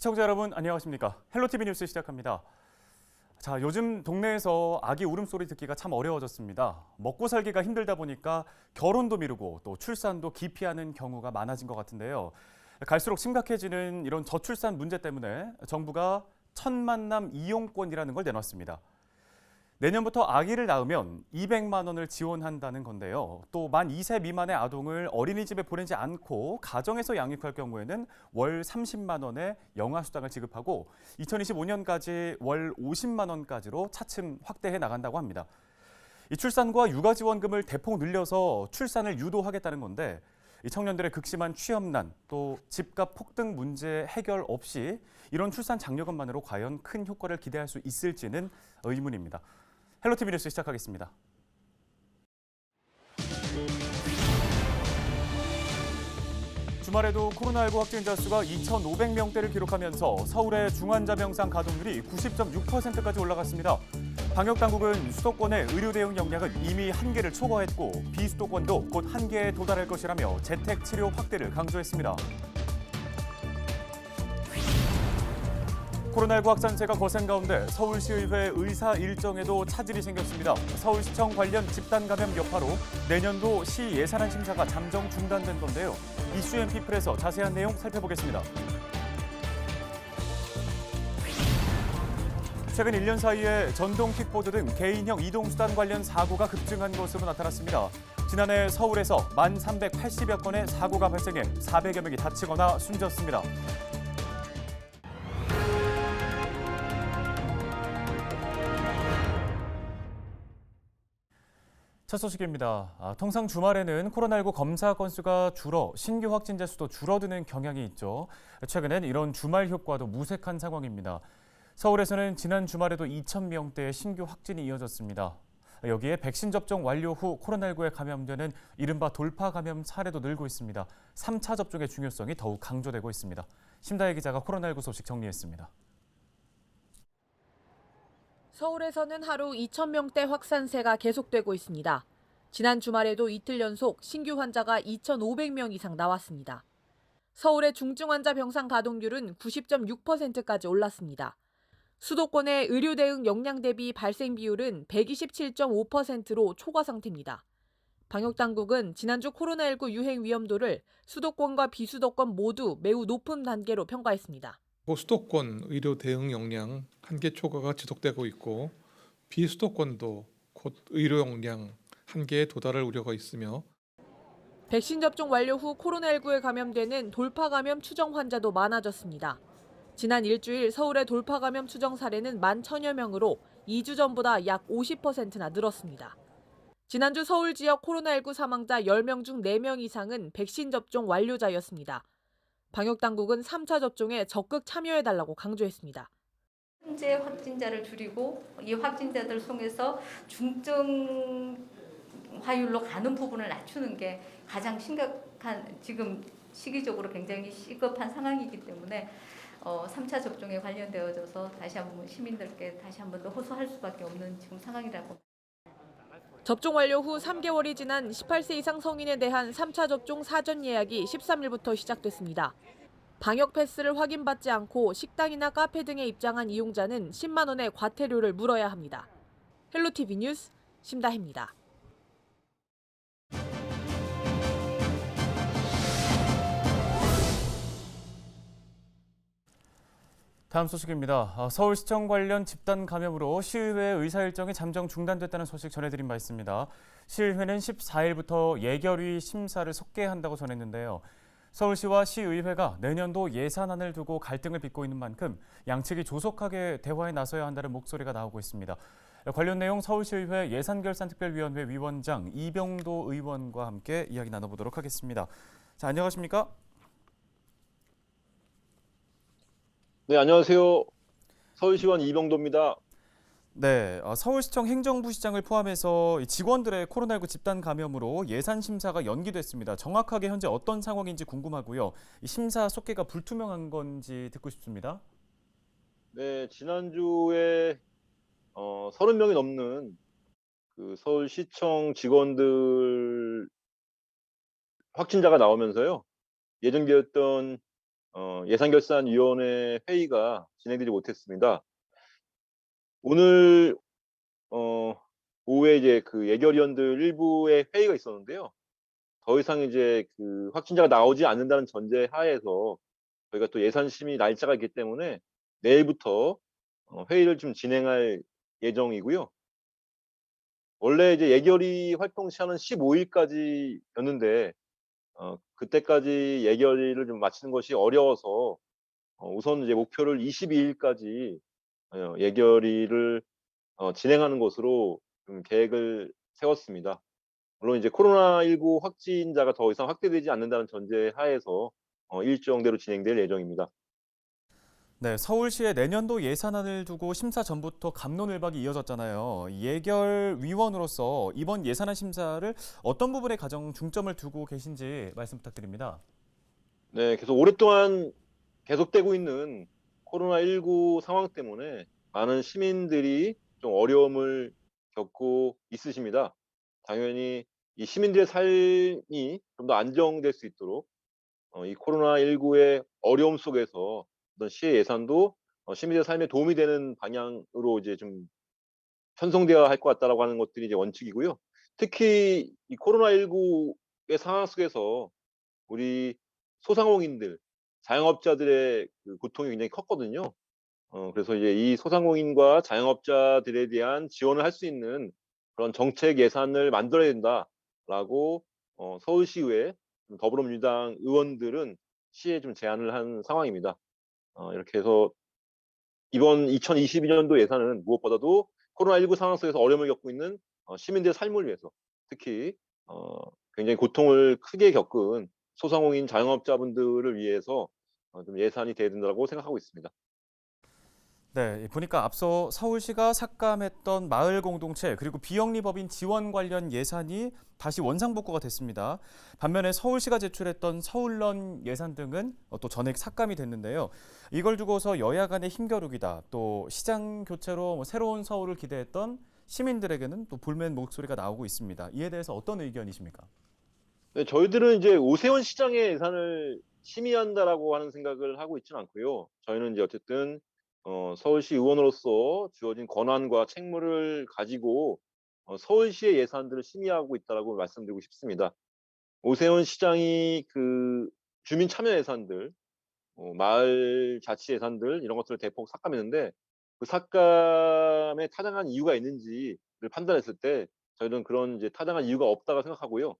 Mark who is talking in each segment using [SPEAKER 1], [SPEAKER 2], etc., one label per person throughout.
[SPEAKER 1] 시청자 여러분 안녕하십니까? 헬로티비 뉴스 시작합니다. 자, 요즘 동네에서 아기 울음소리 듣기가 참 어려워졌습니다. 먹고 살기가 힘들다 보니까 결혼도 미루고 또 출산도 기피하는 경우가 많아진 것 같은데요. 갈수록 심각해지는 이런 저출산 문제 때문에 정부가 천만남 이용권이라는 걸 내놨습니다. 내년부터 아기를 낳으면 200만 원을 지원한다는 건데요. 또 만 2세 미만의 아동을 어린이집에 보내지 않고 가정에서 양육할 경우에는 월 30만 원의 영아 수당을 지급하고 2025년까지 월 50만 원까지로 차츰 확대해 나간다고 합니다. 이 출산과 육아 지원금을 대폭 늘려서 출산을 유도하겠다는 건데 이 청년들의 극심한 취업난 또 집값 폭등 문제 해결 없이 이런 출산 장려금만으로 과연 큰 효과를 기대할 수 있을지는 의문입니다. 헬로티비 뉴스 시작하겠습니다. 주말에도 코로나19 확진자 수가 2,500명대를 기록하면서 서울의 중환자 병상 가동률이 90.6%까지 올라갔습니다. 방역 당국은 수도권의 의료 대응 역량은 이미 한계를 초과했고 비수도권도 곧 한계에 도달할 것이라며 재택 치료 확대를 강조했습니다. 코로나19 확산세가 거센 가운데 서울시의회 의사 일정에도 차질이 생겼습니다. 서울시청 관련 집단 감염 여파로 내년도 시 예산안 심사가 잠정 중단된 건데요. 이슈앤 피플에서 자세한 내용 살펴보겠습니다. 최근 1년 사이에 전동 킥보드 등 개인형 이동수단 관련 사고가 급증한 것으로 나타났습니다. 지난해 서울에서 1,380여 건의 사고가 발생해 400여 명이 다치거나 숨졌습니다. 첫 소식입니다. 아, 통상 주말에는 코로나19 검사 건수가 줄어 신규 확진자 수도 줄어드는 경향이 있죠. 최근엔 이런 주말 효과도 무색한 상황입니다. 서울에서는 지난 주말에도 2,000명대의 신규 확진이 이어졌습니다. 여기에 백신 접종 완료 후 코로나19에 감염되는 이른바 돌파 감염 사례도 늘고 있습니다. 3차 접종의 중요성이 더욱 강조되고 있습니다. 심다혜 기자가 코로나19 소식 정리했습니다.
[SPEAKER 2] 서울에서는 하루 2,000명대 확산세가 계속되고 있습니다. 지난 주말에도 이틀 연속 신규 환자가 2,500명 이상 나왔습니다. 서울의 중증 환자 병상 가동률은 90.6%까지 올랐습니다. 수도권의 의료 대응 역량 대비 발생 비율은 127.5%로 초과 상태입니다. 방역 당국은 지난주 코로나19 유행 위험도를 수도권과 비수도권 모두 매우 높은 단계로 평가했습니다.
[SPEAKER 3] 수도권 의료 대응 역량 한계 초과가 지속되고 있고 비수도권도 곧 의료 역량 한계에 도달할 우려가 있으며
[SPEAKER 2] 백신 접종 완료 후 코로나19에 감염되는 돌파 감염 추정 환자도 많아졌습니다. 지난 일주일 서울의 돌파 감염 추정 사례는 만 천여 명으로 2주 전보다 약 50%나 늘었습니다. 지난주 서울 지역 코로나19 사망자 10명 중 4명 이상은 백신 접종 완료자였습니다. 방역 당국은 3차 접종에 적극 참여해달라고 강조했습니다.
[SPEAKER 4] 현재 확진자를 줄이고 이 확진자들 통해서 중증 화율로 가는 부분을 낮추는 게 가장 심각한 지금 시기적으로 굉장히 시급한 상황이기 때문에 어, 3차 접종에 관련되어져서 다시 한번 시민들께 다시 한번 더 호소할 수밖에 없는 지금 상황이라고
[SPEAKER 2] 접종 완료 후 3개월이 지난 18세 이상 성인에 대한 3차 접종 사전 예약이 13일부터 시작됐습니다. 방역 패스를 확인받지 않고 식당이나 카페 등에 입장한 이용자는 10만 원의 과태료를 물어야 합니다. 헬로티비 뉴스 심다혜입니다.
[SPEAKER 1] 다음 소식입니다. 아, 서울시청 관련 집단 감염으로 시의회 의사 일정이 잠정 중단됐다는 소식 전해드린 바 있습니다. 시의회는 14일부터 예결위 심사를 속개한다고 전했는데요. 서울시와 시의회가 내년도 예산안을 두고 갈등을 빚고 있는 만큼 양측이 조속하게 대화에 나서야 한다는 목소리가 나오고 있습니다. 관련 내용 서울시의회 예산결산특별위원회 위원장 이병도 의원과 함께 이야기 나눠보도록 하겠습니다. 자, 안녕하십니까?
[SPEAKER 5] 네, 안녕하세요. 서울시원 이병도입니다.
[SPEAKER 1] 네, 어, 서울시청 행정부시장을 포함해서 이 직원들의 코로나19 집단 감염으로 예산 심사가 연기됐습니다. 정확하게 현재 어떤 상황인지 궁금하고요. 이 심사 속개가 불투명한 건지 듣고 싶습니다.
[SPEAKER 5] 네, 지난주에 어, 30명이 넘는 그 서울시청 직원들 확진자가 나오면서요. 예정되었던 어, 예산결산위원회 회의가 진행되지 못했습니다. 오늘 어, 오후에 이제 그 예결위원들 일부의 회의가 있었는데요. 더 이상 이제 그 확진자가 나오지 않는다는 전제 하에서 저희가 또 예산 심의 날짜가 있기 때문에 내일부터 어, 회의를 좀 진행할 예정이고요. 원래 이제 예결위 활동 시한은 15일까지였는데 어, 그때까지 예결위를 좀 마치는 것이 어려워서 어, 우선 이제 목표를 22일까지 어, 예결위를 어, 진행하는 것으로 좀 계획을 세웠습니다. 물론 이제 코로나19 확진자가 더 이상 확대되지 않는다는 전제 하에서 어, 일정대로 진행될 예정입니다.
[SPEAKER 1] 네, 서울시의 내년도 예산안을 두고 심사 전부터 감론을박이 이어졌잖아요. 예결위원으로서 이번 예산안 심사를 어떤 부분에 가장 중점을 두고 계신지 말씀 부탁드립니다.
[SPEAKER 5] 네, 계속 오랫동안 계속되고 있는 코로나19 상황 때문에 많은 시민들이 좀 어려움을 겪고 있으십니다. 당연히 이 시민들의 삶이 좀 더 안정될 수 있도록 어, 이 코로나19의 어려움 속에서 어떤 시의 예산도 어, 시민들의 삶에 도움이 되는 방향으로 이제 좀 편성되어야 할 것 같다라고 하는 것들이 이제 원칙이고요. 특히 이 코로나19의 상황 속에서 우리 소상공인들, 자영업자들의 그 고통이 굉장히 컸거든요. 어, 그래서 이제 이 소상공인과 자영업자들에 대한 지원을 할 수 있는 그런 정책 예산을 만들어야 된다라고 어, 서울시의회 더불어민주당 의원들은 시에 좀 제안을 한 상황입니다. 어, 이렇게 해서 이번 2022년도 예산은 무엇보다도 코로나19 상황 속에서 어려움을 겪고 있는 어, 시민들의 삶을 위해서 특히 어, 굉장히 고통을 크게 겪은 소상공인 자영업자분들을 위해서 어, 좀 예산이 돼야 된다고 생각하고 있습니다.
[SPEAKER 1] 네, 보니까 앞서 서울시가 삭감했던 마을 공동체 그리고 비영리법인 지원 관련 예산이 다시 원상복구가 됐습니다. 반면에 서울시가 제출했던 서울런 예산 등은 또 전액 삭감이 됐는데요. 이걸 두고서 여야 간의 힘겨루기다. 또 시장 교체로 뭐 새로운 서울을 기대했던 시민들에게는 또 불만 목소리가 나오고 있습니다. 이에 대해서 어떤 의견이십니까?
[SPEAKER 5] 네, 저희들은 이제 오세훈 시장의 예산을 심의한다라고 하는 생각을 하고 있지는 않고요. 저희는 이제 어쨌든 어, 서울시 의원으로서 주어진 권한과 책무를 가지고 어, 서울시의 예산들을 심의하고 있다라고 말씀드리고 싶습니다. 오세훈 시장이 그 주민 참여 예산들, 어, 마을 자치 예산들 이런 것들을 대폭 삭감했는데 그 삭감에 타당한 이유가 있는지를 판단했을 때 저희는 그런 이제 타당한 이유가 없다고 생각하고요.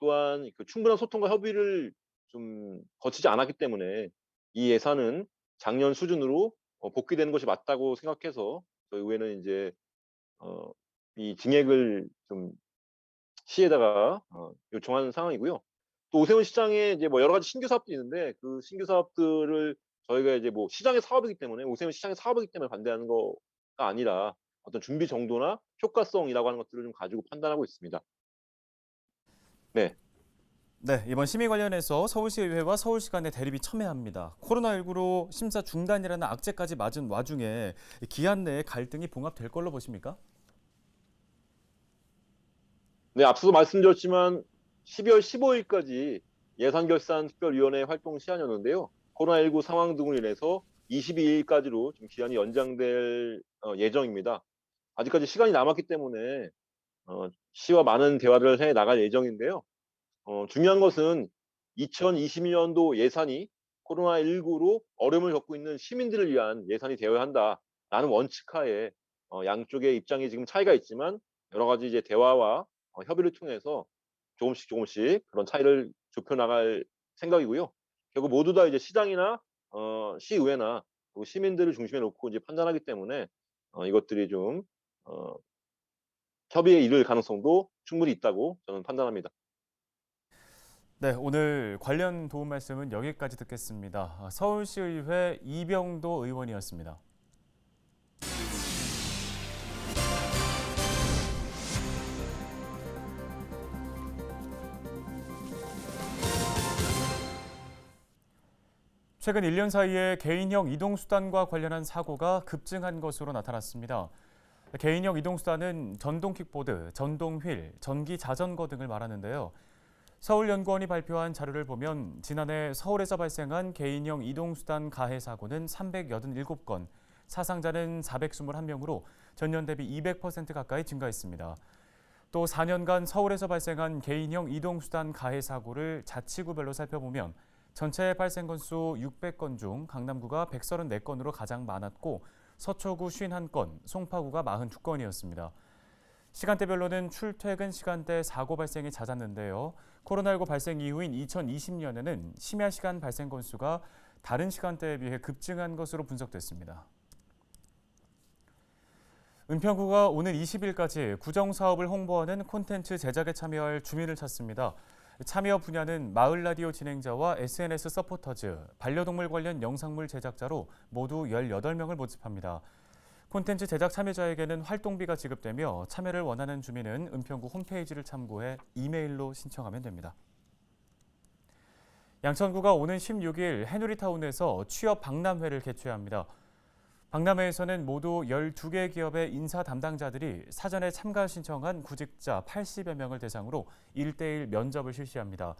[SPEAKER 5] 또한 그 충분한 소통과 협의를 좀 거치지 않았기 때문에 이 예산은 작년 수준으로 어, 복귀되는 것이 맞다고 생각해서 저희 의회는 이제 어, 이 증액을 좀 시에다가 어, 요청하는 상황이고요. 또 오세훈 시장에 이제 뭐 여러 가지 신규 사업들이 있는데 그 신규 사업들을 저희가 이제 뭐 시장의 사업이기 때문에 오세훈 시장의 사업이기 때문에 반대하는 거가 아니라 어떤 준비 정도나 효과성이라고 하는 것들을 좀 가지고 판단하고 있습니다.
[SPEAKER 1] 네, 이번 심의 관련해서 서울시의회와 서울시 간의 대립이 첨예합니다. 코로나19로 심사 중단이라는 악재까지 맞은 와중에 기한 내에 갈등이 봉합될 걸로 보십니까?
[SPEAKER 5] 네, 앞서도 말씀드렸지만 12월 15일까지 예산결산특별위원회 활동 시한이었는데요. 코로나19 상황 등으로 인해서 22일까지로 좀 기한이 연장될 어, 예정입니다. 아직까지 시간이 남았기 때문에 어, 시와 많은 대화를 해 나갈 예정인데요. 어, 중요한 것은 2022년도 예산이 코로나19로 어려움을 겪고 있는 시민들을 위한 예산이 되어야 한다라는 원칙하에 어, 양쪽의 입장이 지금 차이가 있지만 여러 가지 이제 대화와 어, 협의를 통해서 조금씩 조금씩 그런 차이를 좁혀 나갈 생각이고요. 결국 모두 다 이제 시장이나 어, 시의회나 그리고 시민들을 중심에 놓고 이제 판단하기 때문에 어, 이것들이 좀 어, 협의에 이를 가능성도 충분히 있다고 저는 판단합니다.
[SPEAKER 1] 네, 오늘 관련 도움 말씀은 여기까지 듣겠습니다. 아, 서울시의회 이병도 의원이었습니다. 최근 1년 사이에 개인형 이동수단과 관련한 사고가 급증한 것으로 나타났습니다. 개인형 이동수단은 전동 킥보드, 전동 휠, 전기 자전거 등을 말하는데요. 서울연구원이 발표한 자료를 보면 지난해 서울에서 발생한 개인형 이동수단 가해 사고는 387건, 사상자는 421명으로 전년 대비 200% 가까이 증가했습니다. 또 4년간 서울에서 발생한 개인형 이동수단 가해 사고를 자치구별로 살펴보면 전체 발생 건수 600건 중 강남구가 134건으로 가장 많았고 서초구 51건, 송파구가 42건이었습니다. 시간대별로는 출퇴근 시간대 사고 발생이 잦았는데요. 코로나19 발생 이후인 2020년에는 심야 시간 발생 건수가 다른 시간대에 비해 급증한 것으로 분석됐습니다. 은평구가 오는 20일까지 구정 사업을 홍보하는 콘텐츠 제작에 참여할 주민을 찾습니다. 참여 분야는 마을 라디오 진행자와 SNS 서포터즈, 반려동물 관련 영상물 제작자로 모두 18명을 모집합니다. 콘텐츠 제작 참여자에게는 활동비가 지급되며 참여를 원하는 주민은 은평구 홈페이지를 참고해 이메일로 신청하면 됩니다. 양천구가 오는 16일 해누리타운에서 취업 박람회를 개최합니다. 박람회에서는 모두 12개 기업의 인사 담당자들이 사전에 참가 신청한 구직자 80여 명을 대상으로 1대1 면접을 실시합니다.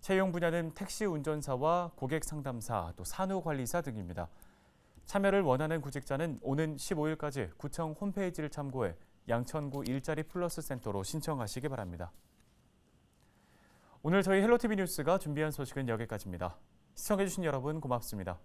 [SPEAKER 1] 채용 분야는 택시 운전사와 고객 상담사, 또 산후관리사 등입니다. 참여를 원하는 구직자는 오는 15일까지 구청 홈페이지를 참고해 양천구 일자리 플러스 센터로 신청하시기 바랍니다. 오늘 저희 헬로티비 뉴스가 준비한 소식은 여기까지입니다. 시청해주신 여러분 고맙습니다.